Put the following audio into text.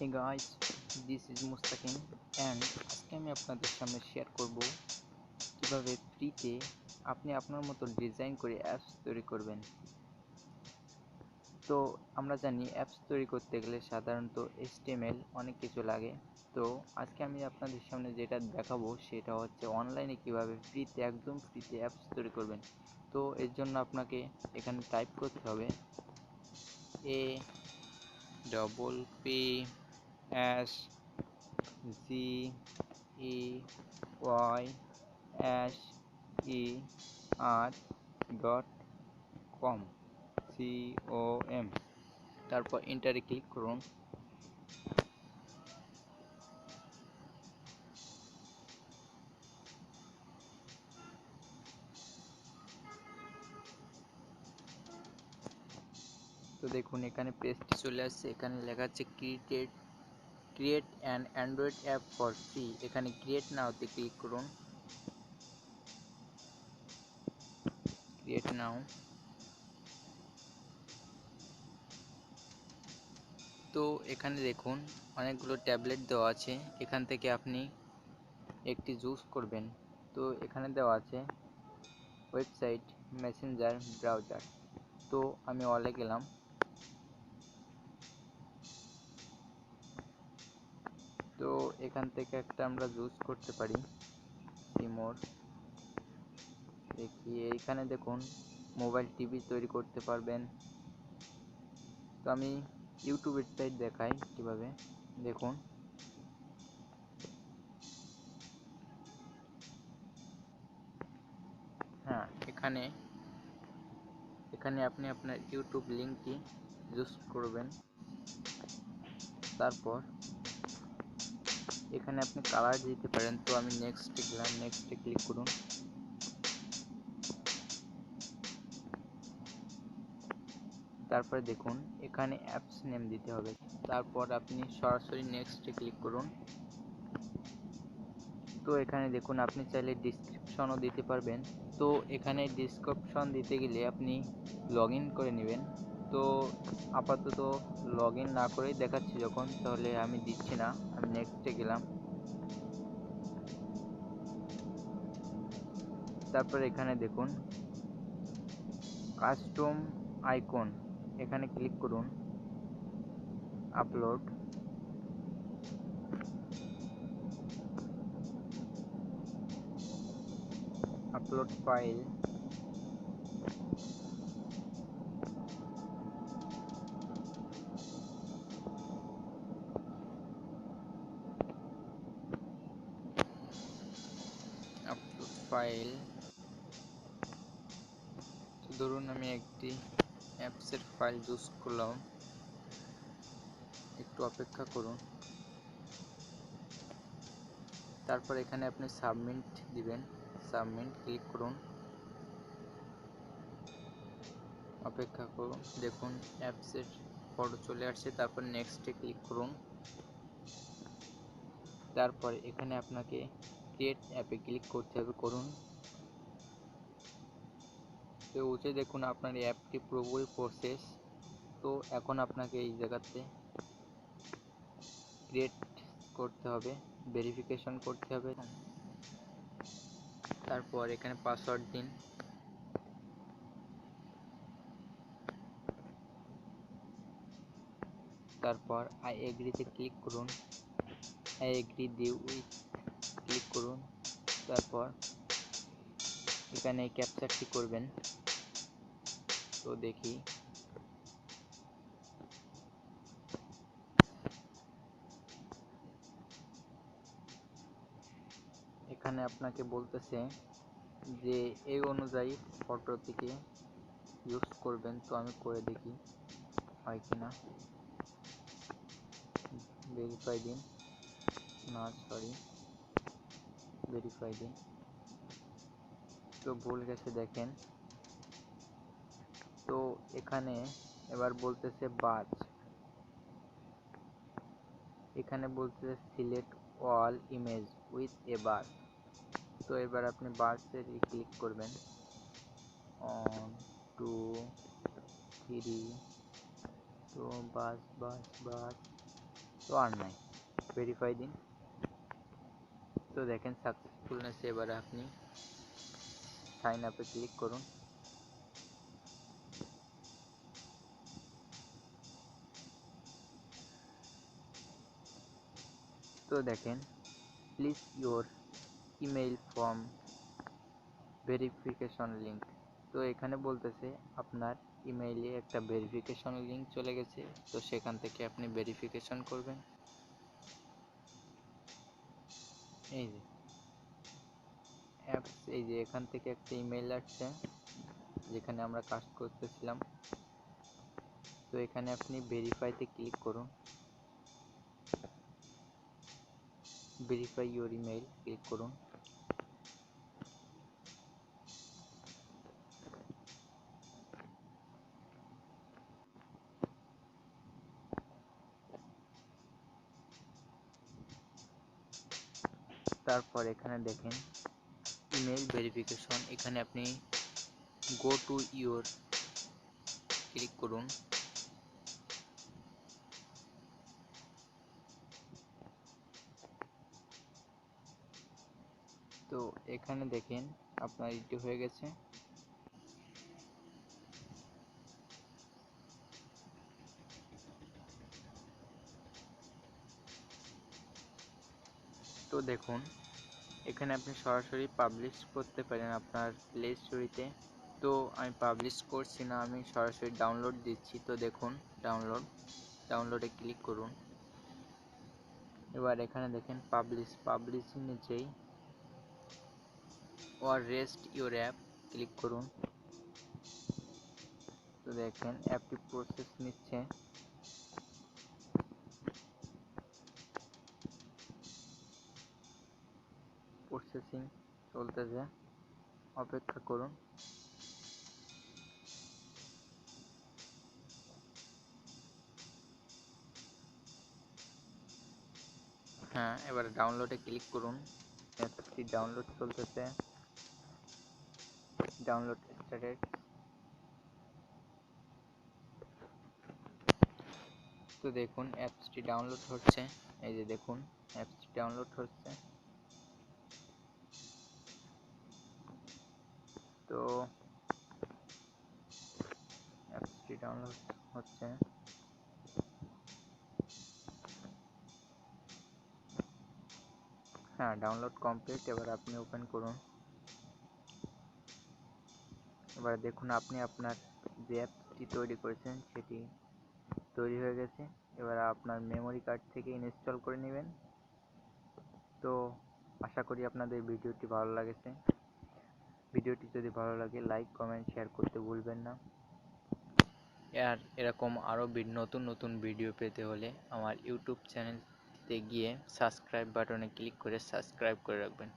Hey guys this is Mustakim and আজকে আমি আপনাদের সামনে শেয়ার করব কীভাবে ফ্রিতে আপনি আপনার মতো ডিজাইন করে অ্যাপস তৈরি করবেন। তো আমরা জানি অ্যাপস তৈরি করতে গেলে সাধারণত এইচটিএমএল অনেক কিছু লাগে। তো আজকে আমি আপনাদের সামনে যেটা দেখাবো সেটা হচ্ছে অনলাইনে কীভাবে ফ্রিতে একদম ফ্রিতে অ্যাপস তৈরি করবেন। তো এর জন্য আপনাকে এখানে টাইপ করতে হবে A double P S G E Y S E R dot com ও এম তারপর ইন্টারে ক্লিক করুন। তো দেখুন, এখানে পেজটি চলে আসছে। এখানে লেখা আছে create create an Android app for free এখানে ক্রিয়েট নাওতে ক্লিক করুন। ক্রিয়েট নাও তো এখানে দেখুন, অনেকগুলো ট্যাবলেট দেওয়া আছে। এখান থেকে আপনি একটি চুজ করবেন। তো এখানে দেওয়া আছে, ওয়েবসাইট, মেসেঞ্জার, ব্রাউজার। তো আমি অলে গেলাম। তো এখান থেকে একটা আমরা চুজ করতে পারি। সিমোর দেখি, এইখানে দেখুন, মোবাইল টিভি তৈরি করতে পারবেন। তো আমি ইউটিউবের সাইট দেখাই কীভাবে। দেখুন। হ্যাঁ এখানে এখানে আপনি আপনার ইউটিউব লিঙ্কটি ইউজ করবেন। তারপর এখানে আপনি কালার দিতে পারেন। তো আমি নেক্সটে গেলাম নেক্সটে ক্লিক করুন। তারপরে দেখুন, এখানে অ্যাপস নেম দিতে হবে। তারপর আপনি সরাসরি নেক্সটে ক্লিক করুন। তো এখানে দেখুন, আপনি চাইলে ডিসক্রিপশনও দিতে পারবেন। তো এখানে ডিসক্রিপশন দিতে গেলে আপনি লগ করে নেবেন। তো আপাতত লগ ইন না করেই দেখাচ্ছি যখন, তাহলে আমি দিচ্ছি না, আমি নেক্সটে গেলাম। তারপর এখানে দেখুন কাস্টম আইকন এখানে ক্লিক করুন আপলোড আপলোড ফাইল ফাইল ধরুন আমি একটি অ্যাপসের ফাইল চুজ করলাম। একটু অপেক্ষা করুন। তারপর এখানে আপনি সাবমিট দিবেন। সাবমিট ক্লিক করুন। অপেক্ষা করুন। দেখুন অ্যাপসের ফটো চলে আসছে। তারপর নেক্সটে ক্লিক করুন। তারপর এখানে আপনাকে ক্রিয়েট অ্যাপে ক্লিক করতে হবে, করুন। তো উঠে দেখুন আপনার অ্যাপটি পুরোপুরি প্রসেস তো এখন আপনাকে এই জায়গাতে ক্রিয়েট করতে হবে ভেরিফিকেশন করতে হবে। তারপর এখানে পাসওয়ার্ড দিন। তারপর আই এগ্রিতে ক্লিক করুন। আই এগ্রি দি উইথ করুন। তারপর এখানে ক্যাপচারটি করবেন। তো দেখি। এখানে আপনাকে বলতেছে যে এই অনুযায়ী ফটোটিকে ইউজ করবেন। তো আমি করে দেখি, হয় কি না ভেরিফাই দিন। না সরি ভেরিফাই দিন তো ভুল গেছে, দেখেন। তো এখানে এবার বলতেছে বাজ। এখানে বলতেছে select all image with a bar তো এবার আপনি বার্সের ক্লিক করবেন। অন টু থ্রি তো বাস বাস বাস তো আর নাই। ভেরিফাই দিন তো দেখেন সাকসেসফুলনেস এবারে আপনি সাইন আপে ক্লিক করুন। তো দেখেন please your email form verification link তো এখানে বলতেছে, আপনার ইমেইলে একটা ভেরিফিকেশন লিঙ্ক চলে গেছে, তো সেখান থেকে আপনি ভেরিফিকেশন করবেন। এই যে। অ্যাপস এই যে এখান থেকে একটা ইমেল আসছে, যেখানে আমরা কাজ করতেছিলাম। তো এখানে আপনি ভেরিফাইতে ক্লিক করুন। ভেরিফাই ইউর ইমেইল ক্লিক করুন। তারপর এখানে দেখেন ইমেল ভেরিফিকেশন এখানে আপনি গো টু ইউর ক্লিক করুন। তো এখানে দেখেন আপনার এটি হয়ে গেছে। তো দেখুন, এখানে আপনি সরাসরি পাবলিশ করতে পারেন আপনার প্লে স্টোরিতে তো। আমি পাবলিশ করছি না, আমি সরাসরি ডাউনলোড দিচ্ছি। তো দেখুন ডাউনলোড ডাউনলোডে ক্লিক করুন। এবার এখানে দেখেন পাবলিশ পাবলিশের নিচেই war rest your app click করুন। তো দেখেন অ্যাপটি প্রসেস নিচ্ছে। প্রসেসিং চলতেছে। অপেক্ষা করুন। হ্যাঁ এবার ডাউনলোডে ক্লিক করুন। অ্যাপসটি ডাউনলোড চলতেছে। ডাউনলোড স্টার্টেড তো দেখুন অ্যাপসটি ডাউনলোড হচ্ছে। এই যে দেখুন অ্যাপসটি ডাউনলোড হচ্ছে। তো অ্যাপসটি ডাউনলোড হচ্ছে। হ্যাঁ ডাউনলোড কমপ্লিট এবার আপনি ওপেন করুন। এবার দেখুন, আপনি আপনার যে অ্যাপটি তৈরি করেছেন, সেটি তৈরি হয়ে গেছে। এবার আপনার মেমোরি কার্ড থেকে ইনস্টল করে নেবেন। তো আশা করি আপনাদের ভিডিওটি ভালো লাগেছে। ভিডিওটি যদি ভালো লাগে লাইক কমেন্ট শেয়ার করতে ভুলবেন না। আর এরকম আরও নতুন নতুন ভিডিও পেতে হলে আমার ইউটিউব চ্যানেলতে গিয়ে সাবস্ক্রাইব বাটনে ক্লিক করে সাবস্ক্রাইব করে রাখবেন।